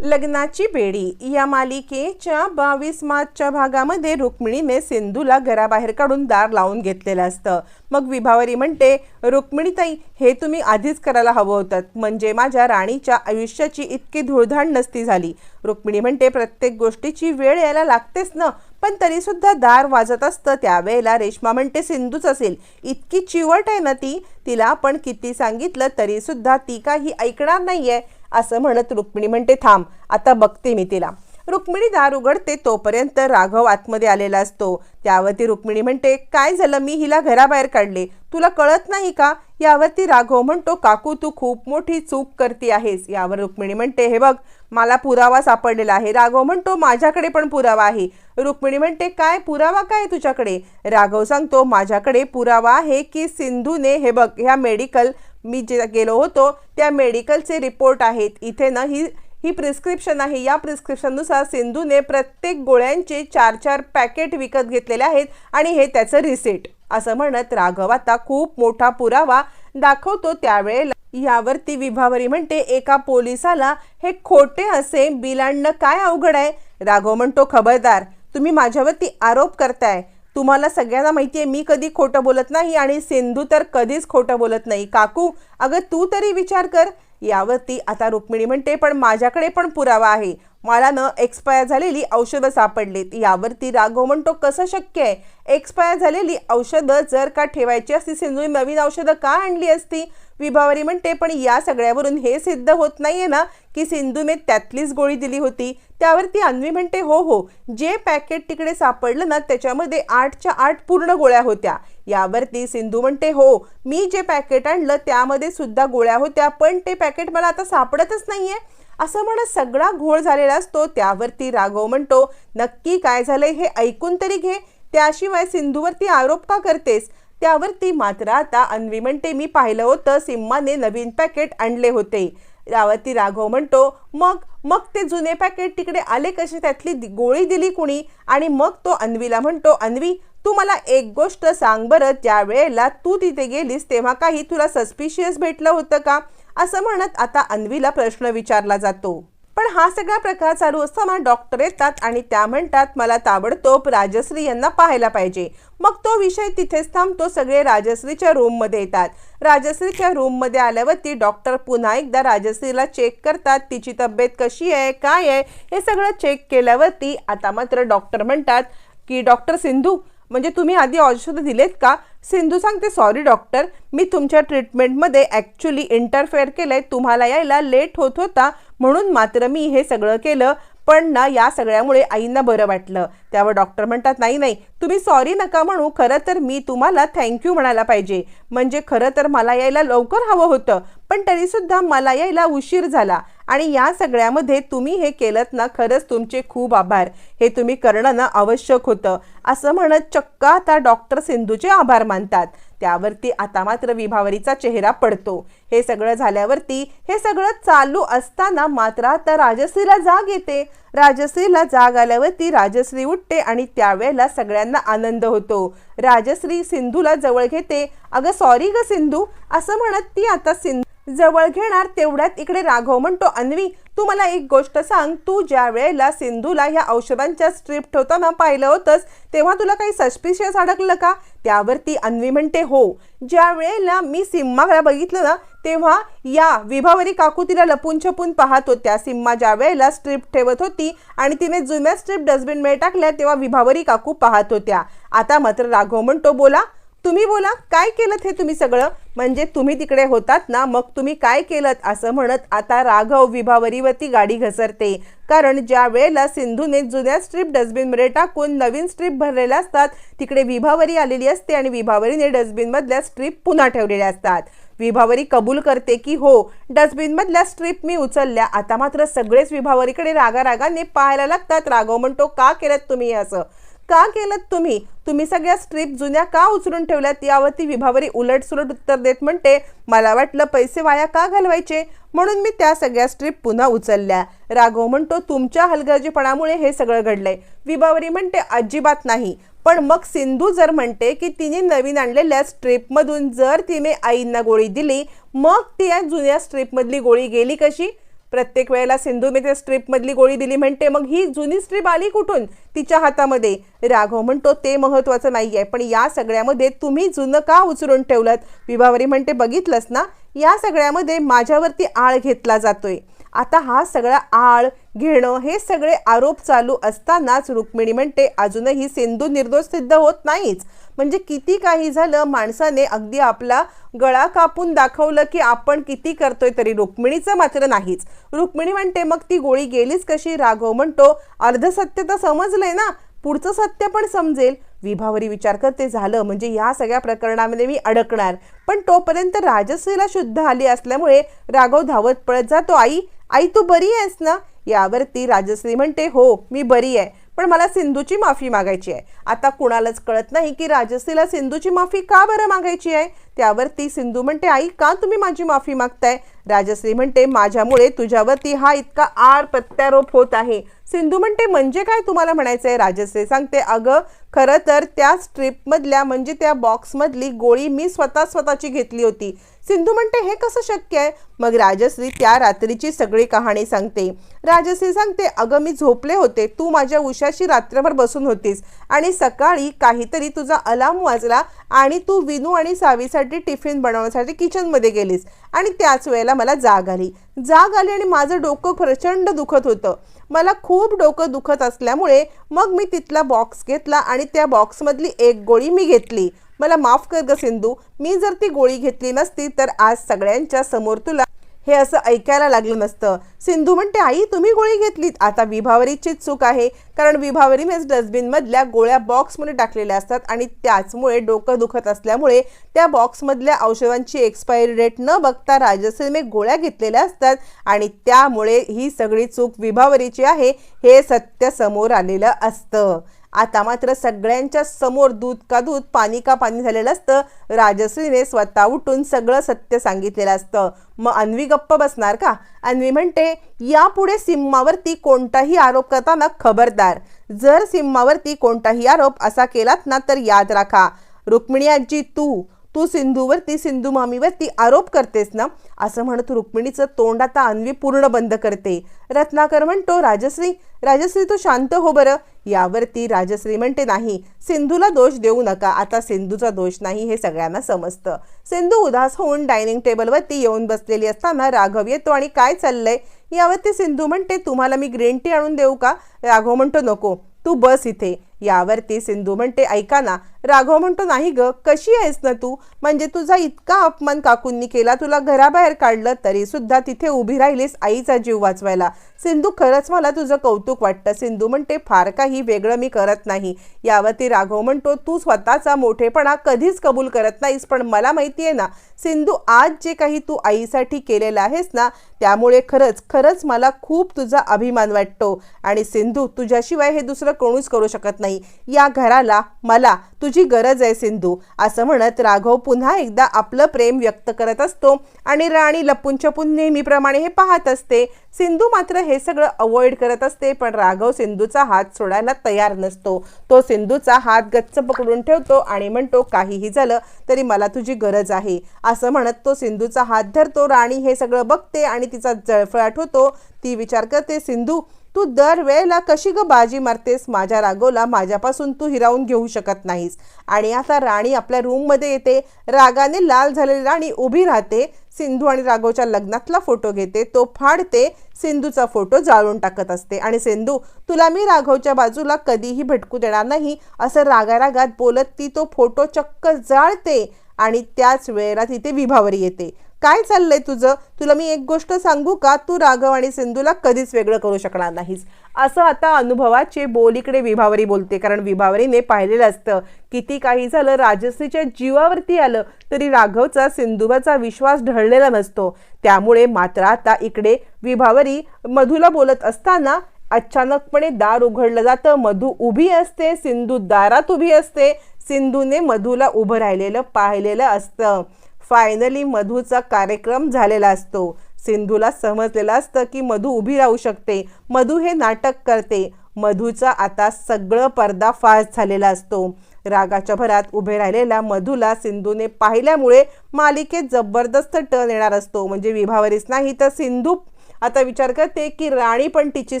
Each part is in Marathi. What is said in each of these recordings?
लग्नाची बेडी. या मालिकेच्या बावीस मार्चच्या भागामध्ये रुक्मिणीने सिंधूला घराबाहेर काढून दार लावून घेतलेलं असतं. मग विभावरी म्हणते रुक्मिणीताई हे तुम्ही आधीच करायला हवं होतं. म्हणजे माझ्या राणीच्या आयुष्याची इतकी धुळधाण नसती झाली. रुक्मिणी म्हणते प्रत्येक गोष्टीची वेळ यायला लागतेच ना. पण तरीसुद्धा दार वाजत असतं. त्यावेळेला रेश्मा म्हणते सिंधूच असेल. इतकी चिवट आहे ना ती. तिला आपण किती सांगितलं तरीसुद्धा ती काही ऐकणार नाही आहे असं म्हणत रुक्मिणी म्हणते थांब आता बघते मी तिला. रुक्मिणी दार उघडते तोपर्यंत राघव आतमध्ये आलेला असतो. त्यावरती रुक्मिणी म्हणते काय झालं? मी हिला घराबाहेर काढले. तुला कळत नाही का? यावरती राघव म्हणतो काकू तू खूप मोठी चूक करती आहेस. यावर रुक्मिणी म्हणते हे बघ मला पुरावा सापडलेला आहे. राघव म्हणतो माझ्याकडे पण पुरावा आहे. रुक्मिणी म्हणते काय? पुरावा काय तुझ्याकडे? राघव सांगतो माझ्याकडे पुरावा आहे की सिंधूने हे बघ ह्या मेडिकल मी जे गेलो होतो त्या मेडिकलचे रिपोर्ट आहेत. इथे ना ही ही प्रिस्क्रिप्शन आहे. या प्रिस्क्रिप्शननुसार सिंधूने प्रत्येक गोळ्यांचे चार चार पॅकेट विकत घेतलेले आहेत आणि हे त्याचं रिसिट. असं म्हणत राघव आता खूप मोठा पुरावा दाखवतो त्यावेळेला. यावरती विभावरी म्हणते एका पोलिसाला हे खोटे असे बिलांडणं काय अवघड आहे? राघव म्हणतो खबरदार तुम्ही माझ्यावरती आरोप करताय. तुम्हाला सगळ्यांना माहिती आहे मी कधी खोटं बोलत नाही आणि सिंधू तर कधीच खोटं बोलत नाही. काकू अगं तू तरी विचार कर. यावरती आता रुक्मिणी म्हणते पण माझ्याकडे पण पुरावा आहे. मला न एक्सपायर झालेली औषधं सापडलीत. यावरती राघव म्हणतो कसं शक्य आहे? एक्सपायर झालेली औषधं जर का ठेवायची असती सिंधूने नवीन औषधं का आणली असती? विभावरी म्हणते पण या सगळ्यावरून हे सिद्ध होत नाहीये ना की सिंधूने त्यातलीच गोळी दिली होती. त्यावरती अन्वी म्हणते हो हो जे पॅकेट तिकडे सापडलं ना त्याच्यामध्ये आठच्या आठ पूर्ण गोळ्या होत्या. यावरती सिंधू म्हणते हो मी जे पॅकेट आणलं त्यामध्ये सुद्धा गोळ्या होत्या पण ते पॅकेट मला आता सापडतच नाहीये. असं म्हणत सगळा घोळ झालेला असतो त्यावरती राघव म्हणतो नक्की काय झालंय हे ऐकून तरी घे. त्याशिवाय सिंधूवरती आरोप का करतेस? त्यावरती मात्र आता अन्वी म्हणते मी पाहिलं होतं सिम्माने नवीन पॅकेट आणले होते. त्यावरती राघव म्हणतो मग मग ते जुने पॅकेट तिकडे आले कसे? त्यातली गोळी दिली कुणी? आणि मग तो अन्वीला म्हणतो अन्वी तू मला एक गोष्ट सांग बरं. ज्या वेळेला तू तिथे गेलीस तेव्हा काही तुला सस्पिशियस भेटलं होतं का? असं म्हणत आता अन्वीला प्रश्न विचारला जातो. पण हा सगळा प्रकार चालू असताना डॉक्टर येतात आणि त्या म्हणतात मला ताबडतोब राजश्री यांना पाहायला पाहिजे. मग तो विषय तिथेच थांबतो सगळे राजश्रीच्या रूममध्ये येतात. राजश्रीच्या रूममध्ये आल्यावरती डॉक्टर पुन्हा एकदा राजश्रीला चेक करतात तिची तब्येत कशी आहे? काय आहे? हे सगळं चेक केल्यावरती आता मात्र डॉक्टर म्हणतात की डॉक्टर सिंधू म्हणजे तुम्ही आधी औषधं दिलेत का? सिंधू सांगते सॉरी डॉक्टर मी तुमच्या ट्रीटमेंटमध्ये ॲक्च्युली इंटरफेअर केलंय. तुम्हाला यायला लेट होत होता. म्हणून मात्र मी हे सगळं केलं. पण ना या सगळ्यामुळे आईंना बरं वाटलं. त्यावर डॉक्टर म्हणतात नाही नाही. तुम्ही सॉरी नका म्हणू. खरं तर मी तुम्हाला थँक्यू म्हणायला पाहिजे. म्हणजे खरं तर मला यायला लवकर हवं होतं. पण तरीसुद्धा मला यायला उशीर झाला. आणि या सगळ्यामध्ये तुम्ही हे केलं ना खरंच तुमचे खूप आभार. हे तुम्ही करणं ना आवश्यक होतं. असं म्हणत चक्क आता डॉक्टर सिंधूचे आभार मानतात. त्यावरती आता मात्र विभावरीचा चेहरा पडतो. हे सगळं झाल्यावरती हे सगळं चालू असताना मात्र आता राजश्रीला जाग येते. राजश्रीला जाग आल्यावरती राजश्री उठते आणि त्यावेळेला सगळ्यांना आनंद होतो. राजश्री सिंधूला जवळ घेते. अगं सॉरी ग सिंधू. असं म्हणत ती आता सिंधू जवळ घेणार तेवढ्यात इकडे राघव म्हणतो अन्वी तू मला एक गोष्ट सांग. तू ज्या वेळेला सिंधूला ह्या औषधांच्या स्ट्रीप ठेवताना पाहिलं होतंस तेव्हा तुला काही सस्पिशियस अडकलं का? त्यावरती अन्वी म्हणते हो. ज्या वेळेला मी सिम्माकडे बघितलं ना तेव्हा या विभावरी काकू तिला लपून छपून पाहत होत्या. सिम्मा ज्या वेळेला स्ट्रीप ठेवत होती आणि तिने जुन्या स्ट्रीप डस्टबिनमध्ये टाकल्या तेव्हा विभावरी काकू पाहत होत्या. आता मात्र राघव म्हणतो बोला तुम्ही बोला काय केलं हे तुम्ही सगळं? म्हणजे तुम्ही तिकडे होतात ना मग तुम्ही काय केलं असं म्हणत आता राघव विभावरीवरती गाडी घसरते. कारण ज्या वेळेला सिंधूने जुन्या स्ट्रीप डस्टबिनमध्ये टाकून नवीन स्ट्रीप भरलेल्या असतात तिकडे विभावरी आलेली असते आणि विभावरीने डस्टबिनमधल्या स्ट्रीप पुन्हा ठेवलेल्या असतात. विभावरी कबूल करते की हो डस्टबिनमधल्या स्ट्रीप मी उचलल्या. आता मात्र सगळेच विभावरीकडे रागारागाने पाहायला लागतात. राघव म्हणतो का केलं तुम्ही असं? का केलं तुम्ही? तुम्ही सगळ्या स्ट्रीप जुन्या का उचलून ठेवल्यात? यावरती विभावरी उलट सुलट उत्तर देत म्हणते मला वाटलं पैसे वाया का घालवायचे? म्हणून मी त्या सगळ्या स्ट्रीप पुन्हा उचलल्या. राघव म्हणतो तुमच्या हलगर्जीपणामुळे हे सगळं घडलंय. विभावरी म्हणते अजिबात नाही. पण मग सिंधू जर म्हणते की तिने नवीन आणलेल्या स्ट्रीपमधून जर तिने आईंना गोळी दिली मग ती या जुन्या स्ट्रीपमधली गोळी गेली कशी? प्रत्येक वेळेला सिंधूने त्या स्ट्रीपमधली गोळी दिली म्हणते मग ही जुनी स्ट्रीप आली कुठून? तिच्या हातामध्ये. राघव म्हणतो ते महत्वाचं आहे पण या सगळ्यामध्ये तुम्ही जुनं का उचलून ठेवलं विभावरी म्हणते बघितलंस ना या सगळ्यामध्ये माझ्यावरती आळ घेतला जातोय. आता हा सगळा आळ घेणं हे सगळे आरोप चालू असतानाच रुक्मिणी म्हणते अजूनही सिंधू निर्दोष सिद्ध होत नाहीच. म्हणजे किती काही झालं माणसाने अगदी आपला गळा कापून दाखवलं की आपण किती करतोय तरी रुक्मिणीचं मात्र नाहीच. रुक्मिणी म्हणते मग ती गोळी गेलीच कशी? राघव म्हणतो अर्धसत्य तर समजलंय ना पुढचं सत्य पण समजेल. विभावरी विचार करते झालं म्हणजे या सगळ्या प्रकरणामध्ये मी अडकणार. पण तोपर्यंत राजश्रीला शुद्ध आली असल्यामुळे राघव धावत पळत जातो आई आई तू बरी आहेस ना? यावरती राजश्री म्हणते हो मी बरी आहे. पण मला सिंधूची माफी मागायची आहे. आता कुणालाच कळत नाही की राजश्रीला सिंधूची माफी का बरं मागायची आहे? त्यावरती सिंधू म्हणते आई का तुम्ही माझी माफी मागताय? राजश्री म्हणते माझ्यामुळे तुझ्यावरती हा इतका आड प्रत्यारोप होत आहे. सिंधू म्हणते म्हणजे काय तुम्हाला म्हणायचं आहे राजश्री सांगते अगं खरं तर त्या स्ट्रीपमधल्या म्हणजे त्या बॉक्समधली गोळी मी स्वतः स्वतःची घेतली होती. सिंधू म्हणते हे कसं शक्य आहे? मग राजश्री त्या रात्रीची सगळी कहाणी सांगते. राजश्री सांगते अगं मी झोपले होते. तू माझ्या उशाशी रात्रभर बसून होतीस आणि सकाळी काहीतरी तुझा अलार्म वाजला आणि तू विनू आणि सावीसाठी टिफिन बनवण्यासाठी किचनमध्ये गेलीस आणि त्याच वेळेला मला जाग आली. जाग आली आणि माझं डोकं प्रचंड दुखत होतं. मला खूप डोकं दुखत असल्यामुळे मग मी तिथला बॉक्स घेतला आणि त्या बॉक्समधली एक गोळी मी घेतली. मला माफ कर ग सिंधू. मी जर ती गोळी घेतली नसती तर आज सगळ्यांच्या समोर तुला हे असं ऐकायला लागलं नसतं. सिंधू म्हणते आई तुम्ही गोळी घेतलीत. आता विभावरीचीच चूक आहे. कारण विभावरीनेच डस्टबिनमधल्या गोळ्या बॉक्समध्ये टाकलेल्या असतात आणि त्याचमुळे डोकं दुखत असल्यामुळे त्या बॉक्समधल्या औषधांची एक्सपायरी डेट न बघता राजश्रीने गोळ्या घेतलेल्या असतात आणि त्यामुळे ही सगळी चूक विभावरीची आहे हे सत्य समोर आलेलं असतं. आता मात्र सगळ्यांच्या समोर दूध का दूध पाणी का पाणी झालेलं असतं. राजश्रीने स्वतः उठून सगळं सत्य सांगितलेलं असतं. मग अन्वी गप्प बसणार का? अन्वी म्हणते यापुढे सिम्मावरती कोणताही आरोप करताना खबरदार. जर सिम्मावरती कोणताही आरोप असा केलात ना तर याद राखा. रुक्मिणी आजी तू तू सिंधूवर ती सिंधू मामीवर ती आरोप करतेस ना? असं म्हणत रुक्मिणीचं तोंड आता अन्वी पूर्ण बंद करते. रत्नाकर म्हणतो राजश्री राजश्री तू शांत हो बरं. यावरती राजश्री म्हणते नाही सिंधूला दोष देऊ नका. आता सिंधूचा दोष नाही हे सगळ्यांना समजतं. सिंधू उदास होऊन डायनिंग टेबलवरती येऊन बसलेली असताना राघव येतो आणि काय चाललंय? यावरती सिंधू म्हणते तुम्हाला मी ग्रीन टी आणून देऊ का? राघव म्हणतो नको तू बस इथे. यावरती सिंधू म्हणते ऐका ना राघव म्हणतो नाही ग कशी आहेस ना तू? म्हणजे तुझा इतका अपमान काकूंनी केला तुला घराबाहेर काढलं तरी सुद्धा तिथे उभी राहिलीस आईचा जीव वाचवायला. सिंधू खरंच मला तुझं कौतुक वाटतं. सिंधू म्हणते फार काही वेगळं मी करत नाही. यावरती राघव म्हणतो तू स्वतःचा मोठेपणा कधीच कबूल करत नाहीस पण मला माहिती आहे ना सिंधू आज जे काही तू आईसाठी केलेलं आहेस ना त्यामुळे खरंच खरंच मला खूप तुझा अभिमान वाटतो. आणि सिंधू तुझ्याशिवाय हे दुसरं कोणीच करू शकत नाही. या घराला मला तुझ्या तुझी गरज आहे सिंधू असं म्हणत राघव पुन्हा एकदा आपलं प्रेम व्यक्त करत असतो आणि राणी लपून छपून नेहमीप्रमाणे हे पाहत असते. सिंधू मात्र हे सगळं अवॉइड करत असते पण राघव सिंधूचा हात सोडायला तयार नसतो. तो सिंधूचा हात गच्च पकडून ठेवतो आणि म्हणतो काहीही झालं तरी मला तुझी गरज आहे. असं म्हणत तो सिंधूचा हात धरतो. राणी हे सगळं बघते आणि तिचा जळफळाट होतो. ती विचार करते सिंधू तू दर वेळेला कशी ग बाजी मारतेस? माझ्या राघवला माझ्यापासून तू हिरावून घेऊ शकत नाहीस. आणि आता राणी आपल्या रूममध्ये येते रागाने लाल झालेली राणी उभी राहते सिंधू आणि राघवच्या लग्नातला फोटो घेते तो फाडते सिंधूचा फोटो जाळून टाकत असते. आणि सिंधू तुला मी राघवच्या बाजूला कधीही भटकू देणार नाही असं रागारागात बोलत ती तो फोटो चक्क जाळते. आणि त्याच वेळेला तिथे विभावरी येते. काय चाललंय तुझं? तुला मी एक गोष्ट सांगू का? तू राघव आणि सिंधूला कधीच वेगळं करू शकणार नाहीस. असं आता अनुभवाचे बोल इकडे विभावरी बोलते. कारण विभावरीने पाहिलेलं असतं किती काही झालं राजश्रीच्या जीवावरती आलं तरी राघवचा सिंधुबाचा विश्वास ढळलेला नसतो. त्यामुळे मात्र आता इकडे विभावरी मधूला बोलत असताना अचानकपणे दार उघडलं जातं. मधू उभी असते सिंधू दारात उभी असते. सिंधूने मधूला उभं राहिलेलं पाहिलेलं असतं. फायनली मधूचा कार्यक्रम झालेला असतो. सिंधूला समजलेलं असतं की मधू उभी राहू शकते. मधू हे नाटक करते. मधूचा आता सगळं पर्दाफाश झालेला असतो. रागाच्या भरात उभे राहिलेल्या मधूला सिंधूने पाहिल्यामुळे मालिकेत जबरदस्त टर्न येणार असतो. म्हणजे विभावरीच नाही तर सिंधू आता विचार करते की राणी पण तिची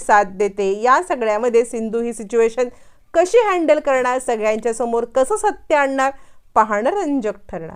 साथ देते. या सगळ्यामध्ये सिंधू ही सिच्युएशन कशी हँडल करणार सगळ्यांच्या समोर? कसं सत्य आणणार? पाहणं रंजक ठरणार.